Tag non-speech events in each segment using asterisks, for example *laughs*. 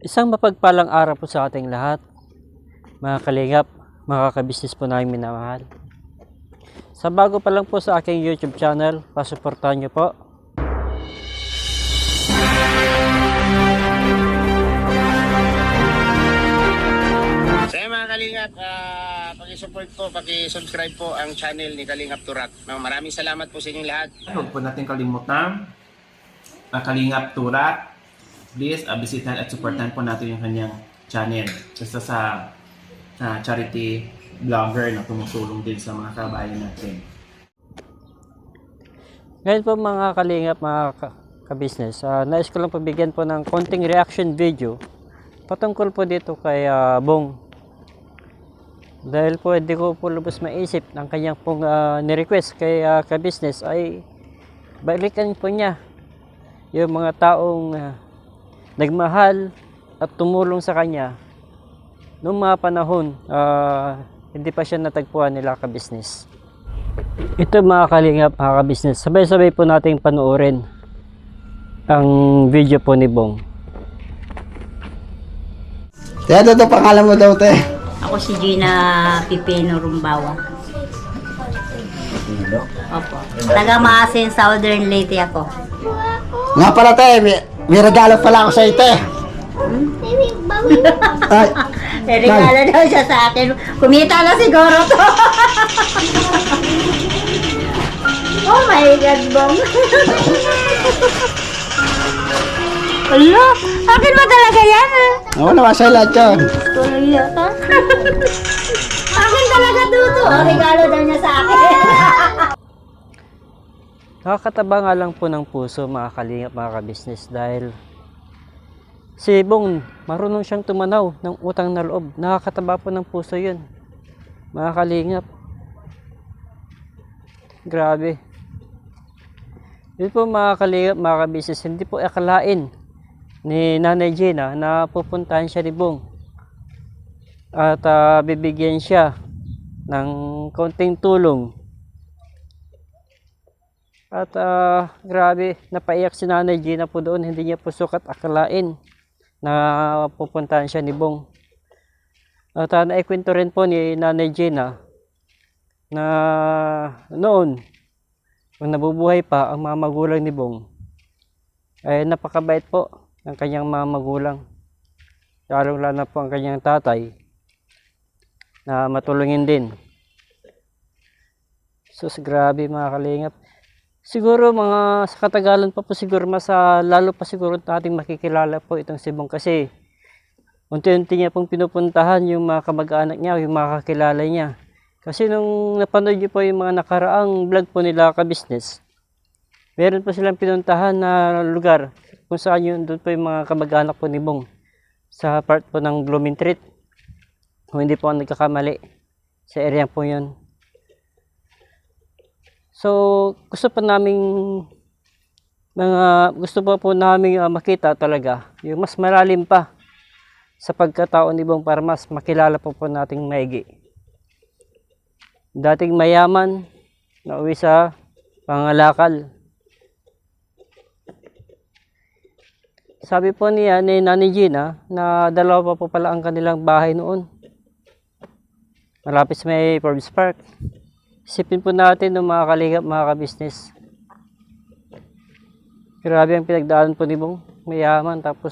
Isang mapagpalang araw po sa ating lahat, mga kalingap, mga kabisnes po namin minamahal. Sa bago pa lang po sa aking YouTube channel, pasuportahan niyo po. So yun, mga Kalingap, uh, paki-support po, paki-subscribe po ang channel ni Kalingap Turak. Maraming salamat po sa inyong lahat. Huwag po natin kalimutan Kalingap Turak. Please, uh, bisitahan at supportan po natin yung kanyang channel. Isa sa uh, charity vlogger na tumutulong din sa mga kabayan natin. Ngayon po mga kalingap, mga ka- kabisnes, ah, nais ko lang pabigyan po ng konting reaction video patungkol po dito kay ah, Bong. Dahil po hindi ko po lubos maisip ng kanyang pong ah, ni-request kay ah, kabisnes ay balikan po niya yung mga taong ah, nagmahal at tumulong sa kanya noong mga panahon ah, hindi pa siya natagpuan nila kabisnes. Ito mga kalingap, mga ka-business, sabay-sabay po nating panoorin ang video po ni Bong. Kaya ano daw pangalan mo daw, te? Ako si Gina Pipino Rumbawa. Opo. Taga Maasin, Southern Leyte ako. Nga pala, te, may, may regalo pala ako sa te. Ay, Eh, regalo daw siya sa akin. Kumita na siguro to. oh my God, Bong. Ala, akin ba talaga yan? ako naman sa lahat yun. Tuloy yata. akin talaga duto. Oh, regalo daw niya sa akin. Nakakataba nga lang po ng puso mga kalingap, mga ka-business dahil si Bong marunong siyang tumanaw ng utang na loob. Nakakataba po ng puso yun. Mga kalingap. Grabe. Yun po mga kalingap, mga ka-business, hindi po akalain ni Nanay Gina na pupuntahan siya ni Bong. At ah, bibigyan siya ng konting tulong at ah, grabe, napaiyak si Nanay Gina po doon. Hindi niya po sukat akalain na pupuntahan siya ni Bong. At uh, naikwento rin po ni Nanay Gina na noon, kung nabubuhay pa ang mga magulang ni Bong, ay napakabait po ng kanyang mga magulang. Lalong lalo po ang kanyang tatay na matulungin din. Sus, grabe mga kalingap. Siguro mga sa katagalan pa po siguro mas ah, lalo pa siguro nating makikilala po itong si Bong kasi unti-unti niya pong pinupuntahan yung mga kamag-anak niya, yung mga kakilala niya. Kasi nung napanood niyo po yung mga nakaraang vlog po nila ka-business, meron po silang pinuntahan na lugar kung saan yun doon po yung mga kamag-anak po ni Bong sa part po ng Blooming Treat. Kung hindi po ako nagkakamali sa area po yun. So, gusto pa naming mga gusto pa po namin makita talaga yung mas malalim pa sa pagkatao ni Bong para mas makilala po po nating maigi. Dating mayaman na uwi sa pangalakal. Sabi po niya ni Nani Gina na dalawa pa po pala ang kanilang bahay noon. Malapit sa may Forbes Park. Isipin po natin ng mga kalingap, mga ka-business. Grabe ang pinagdaan po ni Bong. Mayaman tapos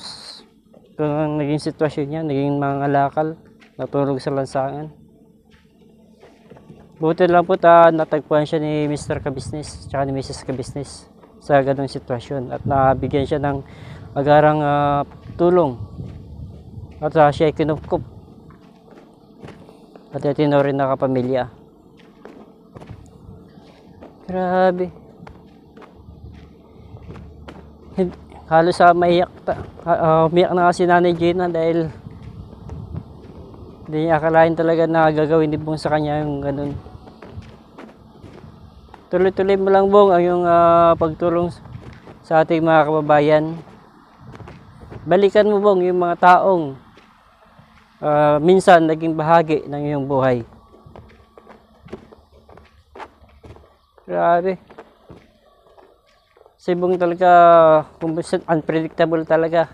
kung naging sitwasyon niya, naging mga alakal, natulog sa lansangan. Buti lang po ta natagpuan siya ni Mr. Ka-business tsaka ni Mrs. Ka-business sa ganong sitwasyon at nabigyan siya ng agarang ah, tulong at ah, siya ay kinupkup at rin na kapamilya. Grabe. Halos sa maiyak, ta- ha- ah, umiyak na kasi nanay Gina dahil hindi niya akalain talaga na gagawin ni Bong sa kanya yung ganun. Tuloy-tuloy mo lang Bong ang yung ah, pagtulong sa ating mga kababayan. Balikan mo Bong yung mga taong ah, minsan naging bahagi ng iyong buhay. Grabe. Si Bong talaga, kung minsan unpredictable talaga.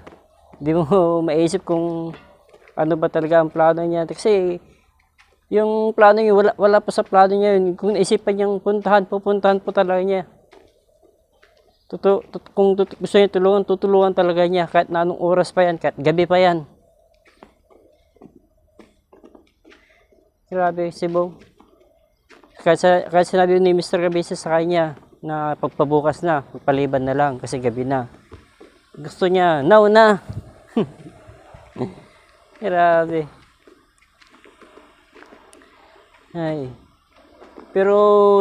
Hindi mo *laughs* maisip kung ano ba talaga ang plano niya. Kasi yung plano niya, wala, wala pa sa plano niya yun. Kung naisipan niyang puntahan, pupuntahan po talaga niya. Tutu, tut- kung tut- gusto niya tulungan, tutulungan talaga niya. Kahit na anong oras pa yan, kahit gabi pa yan. Grabe, si Sa, kahit sinabi ni Mr. Cabeza sa kanya na pagpabukas na, paliban na lang kasi gabi na. Gusto niya, now na. *laughs* Grabe. Ay. Pero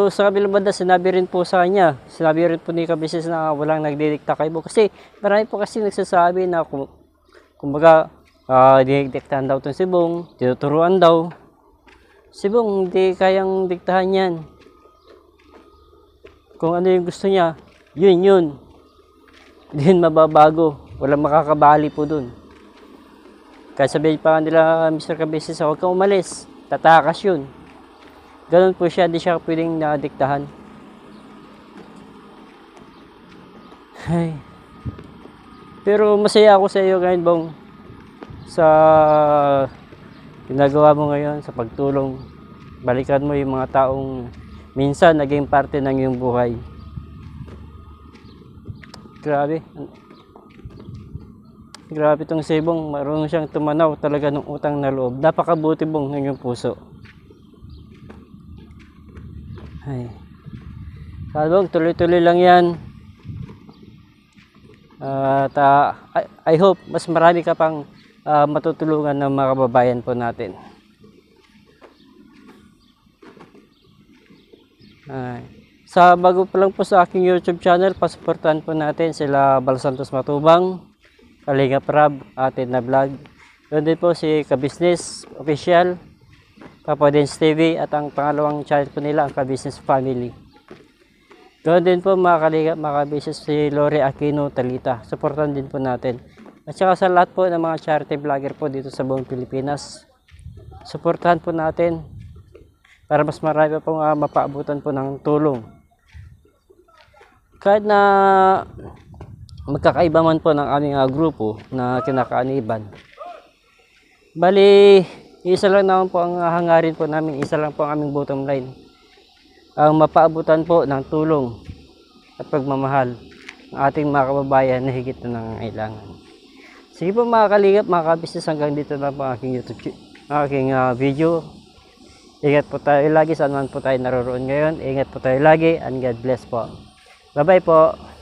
sa kabilang banda, sinabi rin po sa kanya, sinabi rin po ni Kabisis na walang nagdidikta kay Bo. Kasi marami po kasi nagsasabi na kung, kumbaga, uh, dinidiktahan daw itong si Bong, tinuturuan daw. Si Bong, hindi kayang diktahan yan. Kung ano yung gusto niya, yun yun. *laughs* Hindi mababago. Walang makakabali po dun. Kaya sabihin pa nila, Mr. Cabezas, huwag kang umalis. Tatakas yun. Ganun po siya, di siya pwedeng nadiktahan. Ay. Pero masaya ako sa iyo Bong. Sa ginagawa mo ngayon, sa pagtulong. Balikan mo yung mga taong minsan naging parte ng iyong buhay. Grabe. Grabe tong si Bong. Marunong siyang tumanaw talaga ng utang na loob. Napakabuti Bong ng iyong puso. Ay. Sabong, tuloy-tuloy lang yan. At ah, I, I hope mas marami ka pang ah, matutulungan ng mga kababayan po natin. Ay. Sa bago pa lang po sa aking YouTube channel, pasuportahan po natin sila Bal Santos Matubang, Kalinga Prab, atin na vlog. Doon din po si Kabisnes Official, Papa Dance TV at ang pangalawang channel po nila ang Kabisnes Family. Doon din po mga kalinga, mga kabisnes si Lore Aquino Talita. Supportan din po natin. At saka sa lahat po ng mga charity vlogger po dito sa buong Pilipinas. Supportahan po natin para mas marami pa pong ah, mapaabutan po ng tulong. Kahit na magkakaiba man po ng aming ah, grupo na kinakaaniban. Bali, isa lang naman po ang hangarin po namin, isa lang po ang aming bottom line. Ang mapaabutan po ng tulong at pagmamahal ng ating mga kababayan na higit na nangangailangan. Sige po mga kalingap, mga kabisnes hanggang dito na po aking YouTube aking ah, video. Ingat po tayo lagi saan man po tayo naroroon ngayon. Ingat po tayo lagi and God bless po. Bye bye po.